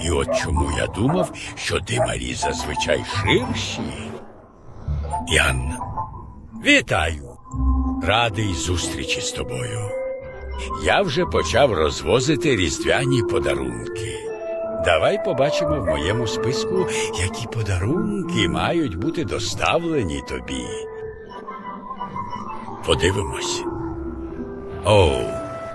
І от чому я думав, що димарі зазвичай ширші. Ян, вітаю. Радий зустрічі з тобою. Я вже почав розвозити різдвяні подарунки. Давай побачимо в моєму списку, які подарунки мають бути доставлені тобі. Подивимось. О,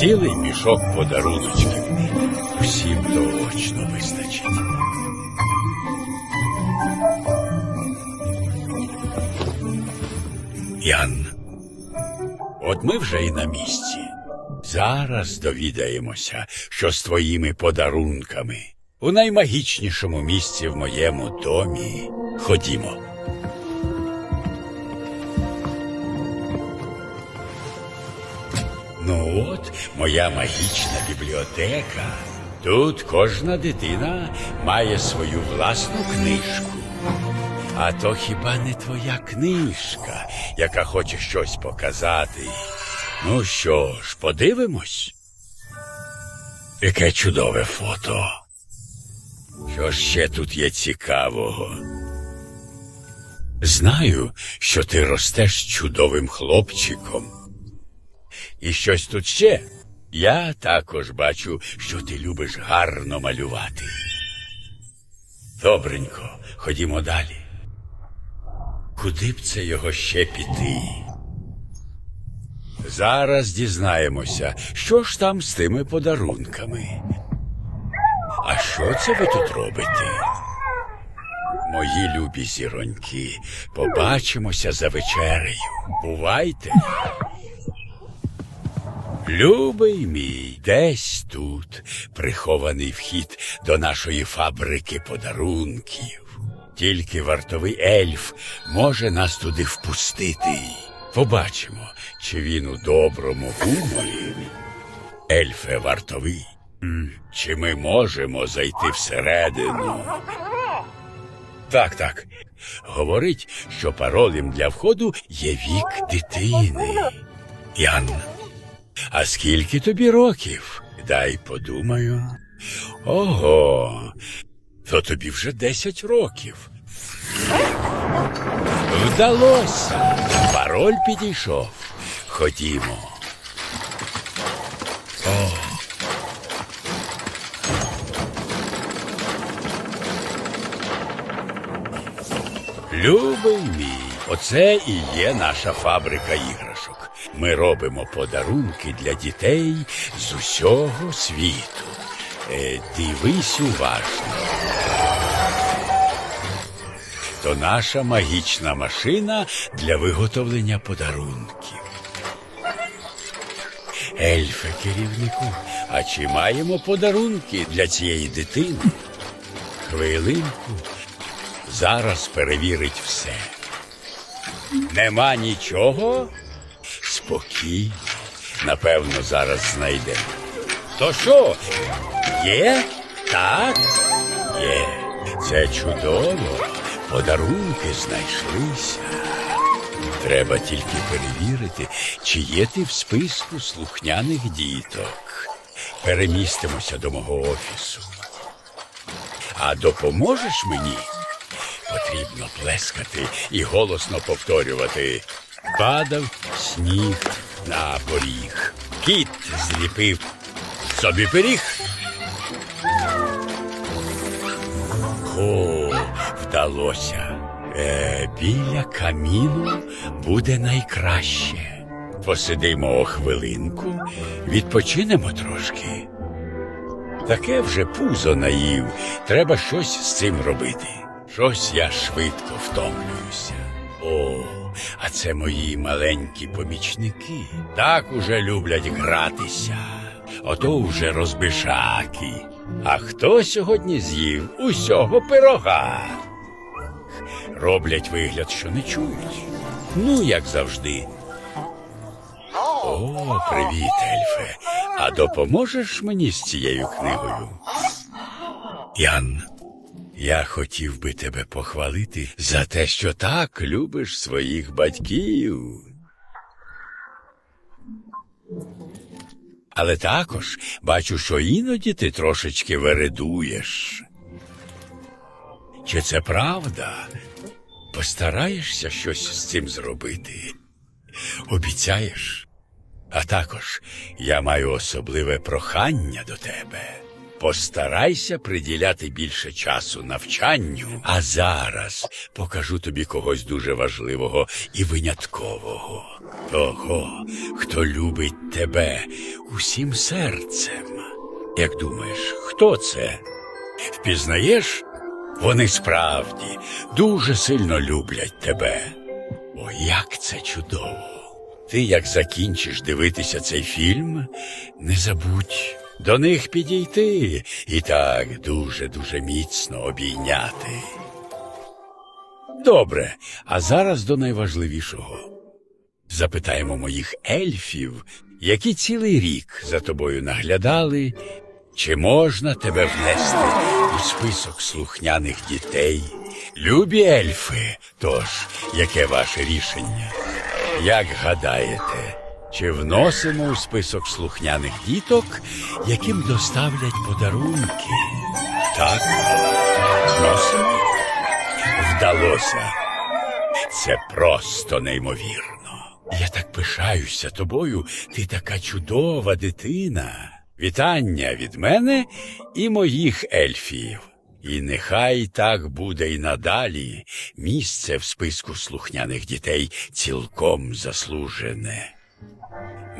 Цілий мішок подаруночків. Всім точно вистачить. Ян, от ми вже і на місці. Зараз довідаємося, що з твоїми подарунками у наймагічнішому місці в моєму домі. Ходімо. Ну от, моя магічна бібліотека. Тут кожна дитина має свою власну книжку. А то хіба не твоя книжка, яка хоче щось показати? Ну що ж, подивимось? Яке чудове фото. Що ще тут є цікавого? Знаю, що ти ростеш чудовим хлопчиком. І щось тут ще. Я також бачу, що ти любиш гарно малювати. Добренько, ходімо далі. Куди б це його ще піти? Зараз дізнаємося, що ж там з тими подарунками. А що це ви тут робите? Мої любі зіроньки, побачимося за вечерею. Бувайте. Любий мій, десь тут прихований вхід до нашої фабрики подарунків. Тільки вартовий ельф може нас туди впустити. Побачимо, чи він у доброму гуморі. Ельфе вартовий. Чи ми можемо зайти всередину? Так, так. Говорить, що паролем для входу є вік дитини. Ян, а скільки тобі років? Дай подумаю. Ого, то тобі вже десять років. Вдалося. Пароль підійшов. Ходімо. О. Любий мій, оце і є наша фабрика іграшок. Ми робимо подарунки для дітей з усього світу. Е, дивись уважно. То наша магічна машина для виготовлення подарунків. Ельфе, керівнику, а чи маємо подарунки для цієї дитини? Хвилинку. Зараз перевірить все. Нема нічого? Спокій. Напевно, зараз знайдемо. То що? Є? Так? Є. Це чудово. Подарунки знайшлися. Треба тільки перевірити, чи є ти в списку слухняних діток. Перемістимося до мого офісу. А допоможеш мені? Потрібно плескати і голосно повторювати. Падав сніг, на поріг. Кіт зліпив собі пиріг. О, вдалося. Е, біля каміну буде найкраще. Посидимо хвилинку, відпочинемо трошки. Таке вже пузо наїв. Треба щось з цим робити. Щось я швидко втомлююся. О, а це мої маленькі помічники. Так уже люблять гратися. Ото вже розбишаки. А хто сьогодні з'їв усього пирога? Роблять вигляд, що не чують. Ну, як завжди. О, привіт, Ельфе. А допоможеш мені з цією книгою? Ян, я хотів би тебе похвалити за те, що так любиш своїх батьків. Але також бачу, що іноді ти трошечки вередуєш. Чи це правда? Постараєшся щось з цим зробити? Обіцяєш? А також я маю особливе прохання до тебе. Постарайся приділяти більше часу навчанню, а зараз покажу тобі когось дуже важливого і виняткового. Того, хто любить тебе усім серцем. Як думаєш, хто це? Впізнаєш? Вони справді дуже сильно люблять тебе. О, як це чудово! Ти, як закінчиш дивитися цей фільм, не забудь до них підійти і так дуже-дуже міцно обійняти. Добре, а зараз до найважливішого. Запитаємо моїх ельфів, які цілий рік за тобою наглядали, чи можна тебе внести у список слухняних дітей? Любі ельфи, тож, яке ваше рішення? Як гадаєте, чи вносимо у список слухняних діток, яким доставлять подарунки? Так, вносимо. Вдалося. Це просто неймовірно. Я так пишаюся тобою, ти така чудова дитина. Вітання від мене і моїх ельфів. І нехай так буде й надалі. Місце в списку слухняних дітей цілком заслужене.